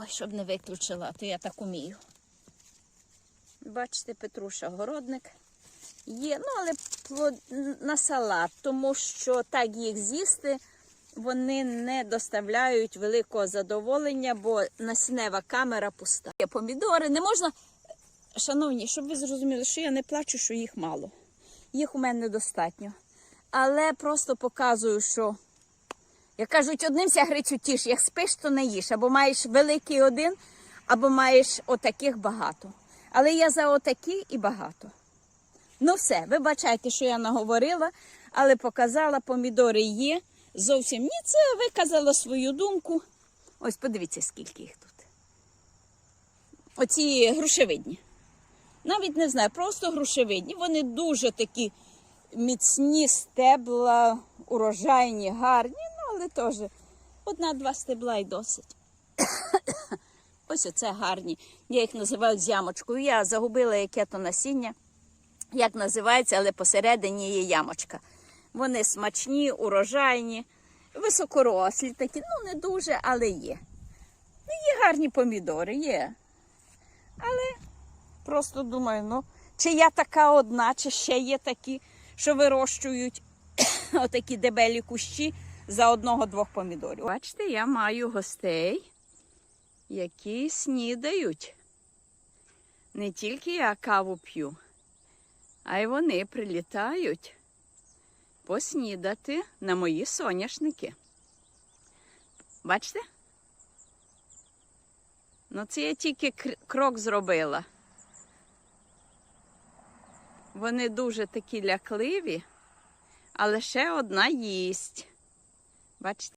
Ой, щоб не виключила, то я так умію. Бачите, Петруша городник. Є, ну, але на салат, тому що так їх з'їсти вони не доставляють великого задоволення, бо насінева камера пуста. Є Помідори не можна. Шановні, щоб ви зрозуміли, що я не плачу, що їх мало. Їх у мене недостатньо. Але просто показую, що як кажуть, одним ся грицю тіш, як спиш, то не їш. Або маєш великий один, або маєш отаких багато. Але я за отакі і багато. Ну все, вибачайте, що я наговорила, але показала, помідори є. Зовсім ні, це виказала свою думку. Ось подивіться, скільки їх тут. Оці грушевидні. Навіть не знаю, просто грушевидні. Вони дуже такі міцні стебла, урожайні, гарні, але теж одна-два стебла і досить. Ось оце гарні. Я їх називаю з ямочкою. Я загубила яке то насіння, як називається, але посередині є ямочка. Вони смачні, урожайні, високорослі такі, ну не дуже, але є. Ну, Є гарні помідори, є. Але просто думаю, ну, чи я така одна, чи ще є такі, що вирощують отакі дебелі кущі за одного-двох помідорів. Бачите, я маю гостей, які снідають. Не тільки я каву п'ю, а й вони прилітають поснідати на мої соняшники. Бачите? Ну, це я тільки крок зробила. Вони дуже такі лякливі, але ще одна їсть. Бачите?